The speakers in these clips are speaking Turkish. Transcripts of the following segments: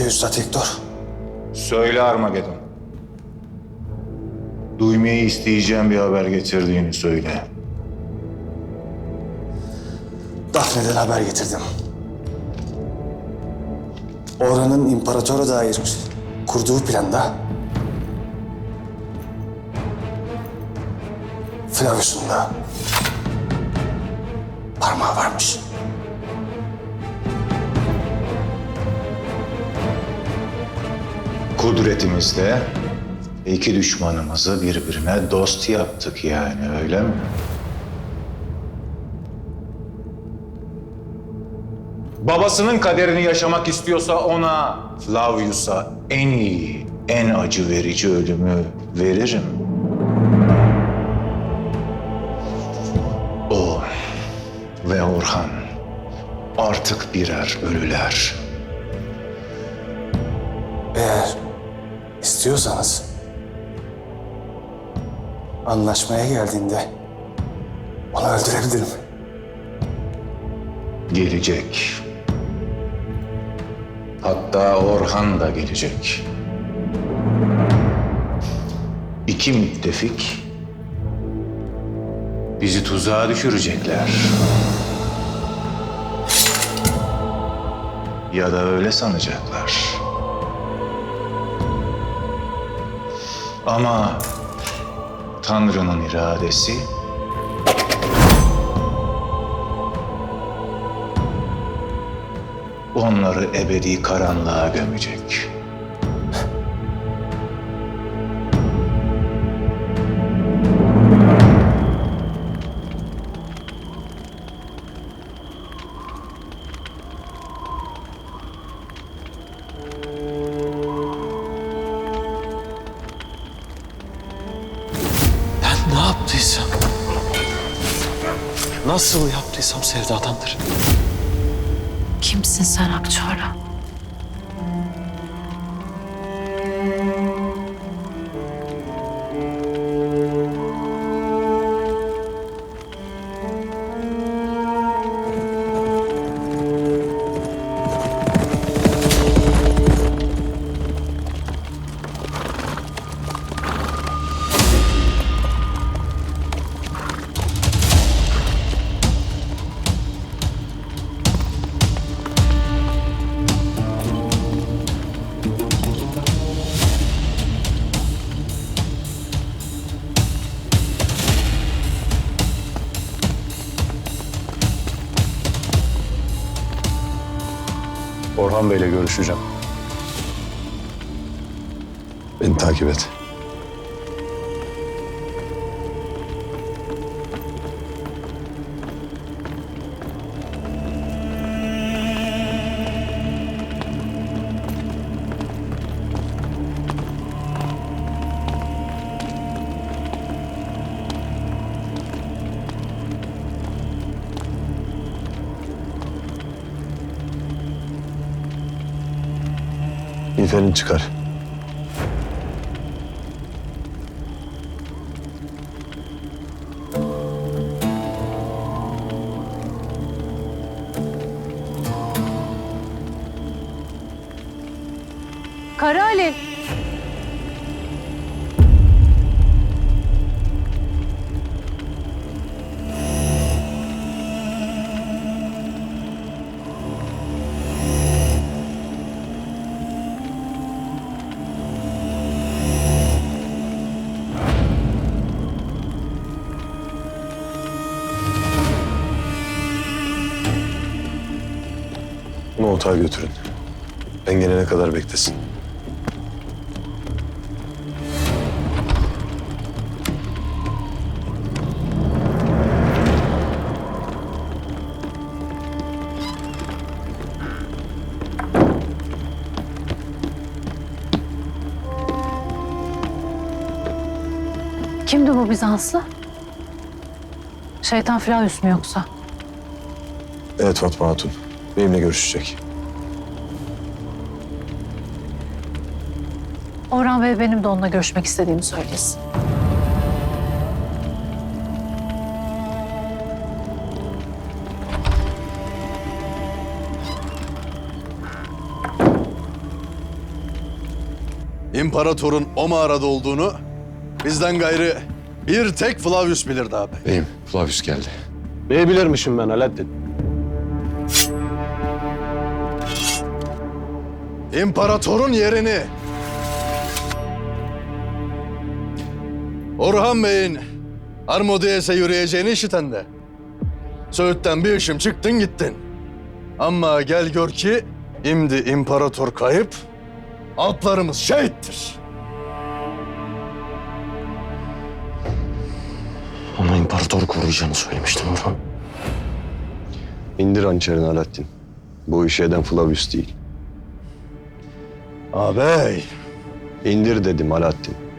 Yüce Üstad Hektor. Söyle Armageddon. Duymayı isteyeceğim bir haber getirdiğini söyle. Daphne'den haber getirdim. Oranın imparatora dair kurduğu planda Flavius'un da Kudretimizle iki düşmanımızı birbirine dost yaptık yani öyle mi? Babasının kaderini yaşamak istiyorsa ona, Flavius'a en iyi, en acı verici ölümü veririm. O ve Orhan artık birer ölüler. Eğer istiyorsanız anlaşmaya geldiğinde onu öldürebilirim. gelecek. Hatta Orhan da gelecek. İki müttefik bizi tuzağa düşürecekler. Ya da öyle sanacaklar. Ama Tanrı'nın iradesi onları ebedi karanlığa gömecek. Ne yaptıysam, nasıl yaptıysam sevdadandır. Kimsin sen Akçoğra? Orhan Bey'le görüşeceğim. Beni takip et. İlfer'in çıkar. Kara Ali. Bunu otağa götürün. Ben gelene kadar beklesin. Kimdi bu Bizanslı? Şeytan Flavius mu yoksa? Evet Fatma Hatun. Benimle görüşecek. Orhan Bey benim de onunla görüşmek istediğimi söylesin. imparatorun o mağarada olduğunu bizden gayrı bir tek Flavius bilirdi abi. Beyim, Flavius geldi. Neyi bilirmişim ben Alaaddin? İmparatorun yerini Orhan Bey'in Armodies'e yürüyeceğini işiten de Söğüt'ten bir işim çıktın gittin. Ama gel gör ki şimdi imparator kayıp, alplarımız şehittir. Ama imparatoru koruyacağını söylemiştin Orhan. İndir hançerini Alaaddin. Bu işi eden Flavius değil. Ağabey, İndir dedim Alaaddin.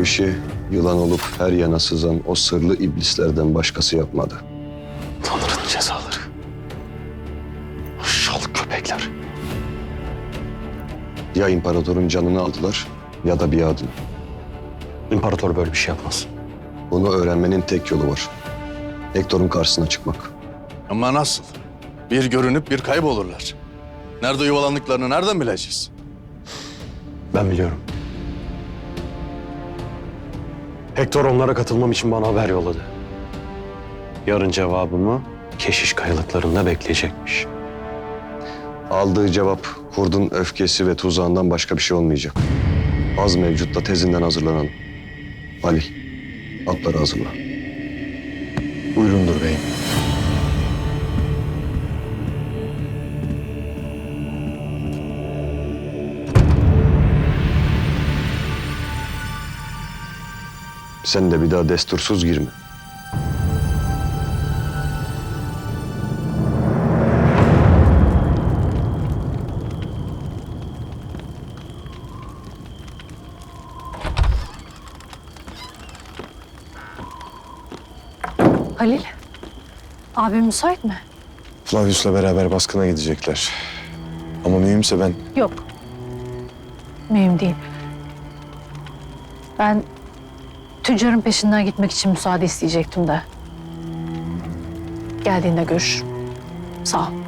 Bu işi yılan olup her yana sızan o sırlı iblislerden başkası yapmadı. Tanrı'nın cezaları. Aşağılık köpekler. Ya imparatorun canını aldılar ya da biadını. İmparator böyle bir şey yapmaz. Bunu öğrenmenin tek yolu var. Hector'un karşısına çıkmak. ama nasıl? Bir görünüp bir kaybolurlar. Nerede yuvalandıklarını nereden bileceğiz? Ben biliyorum. Hector onlara katılmam için bana haber yolladı. Yarın cevabımı keşiş kayalıklarında bekleyecekmiş. Aldığı cevap kurdun öfkesi ve tuzağından başka bir şey olmayacak. Az mevcutta tezinden hazırlanalım. Ali, atları hazırla. Buyurundur beyim. Sen de bir daha destursuz girme. Halil, abim müsait mi? Flavius'la beraber baskına gidecekler. Ama mühimse ben Yok. Mühim değil. Ben tüccarın peşinden gitmek için müsaade isteyecektim de. Geldiğinde görüşürüm. Sağ ol.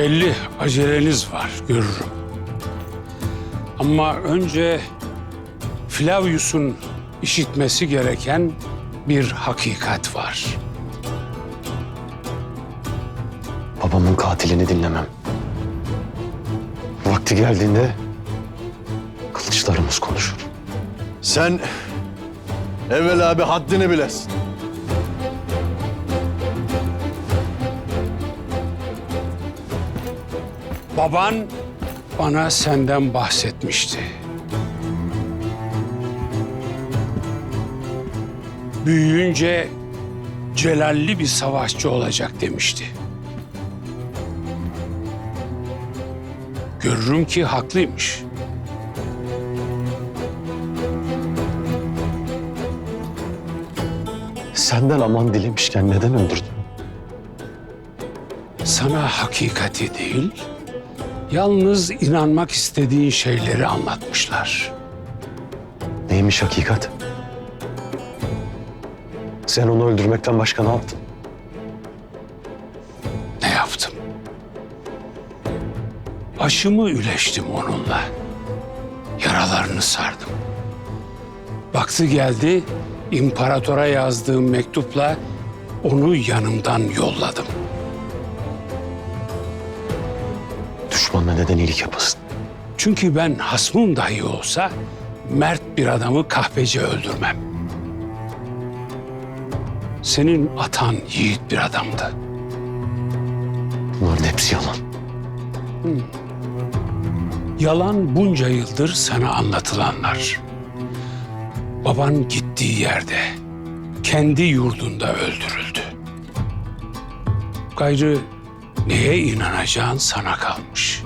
Belli aceleniz var görürüm. Ama önce Flavius'un işitmesi gereken bir hakikat var. Babamın katilini dinlemem. Vakti geldiğinde kılıçlarımız konuşur. Sen evvela bir haddini bilesin. Baban bana senden bahsetmişti. Büyüyünce celalli bir savaşçı olacak demişti. Görürüm ki haklıymış. Senden aman dilemişken neden öldürdün? Sana hakikati değil, yalnız inanmak istediğin şeyleri anlatmışlar. Neymiş hakikat? Sen onu öldürmekten başka ne yaptın? Ne yaptım? Başımı üleştim onunla. Yaralarını sardım. Vakti geldi, imparatora yazdığım mektupla onu yanımdan yolladım. Düşmanla neden iyilik yapasın? Çünkü ben hasmım dahi olsa mert bir adamı kahpece öldürmem. Senin atan yiğit bir adamdı. Bunların hepsi yalan. Yalan bunca yıldır sana anlatılanlar. Baban gittiği yerde, kendi yurdunda öldürüldü. Gayrı neye inanacağın sana kalmış.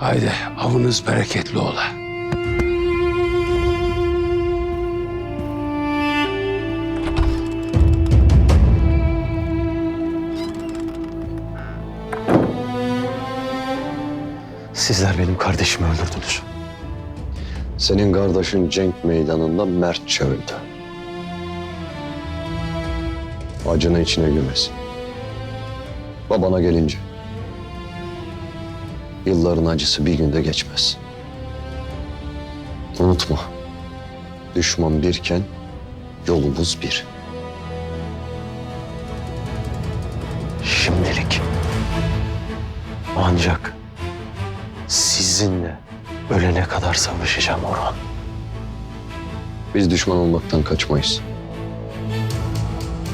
Haydi avınız bereketli ola. Sizler benim kardeşimi öldürdünüz. Senin kardeşin cenk meydanında mertçe öldü. Acını içine gömesin. Babana gelince. Yılların acısı bir günde geçmez. Unutma. Düşman birken yolumuz bir. Şimdilik. Ancak sizinle ölene kadar savaşacağım Orhan. Biz düşman olmaktan kaçmayız.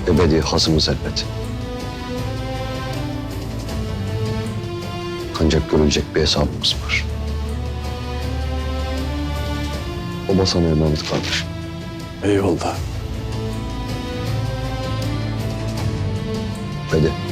Ebedi hazımız elbet. Ancak görülecek bir hesabımız var. Baba sana emanet kardeşim. Eyvallah. Hadi.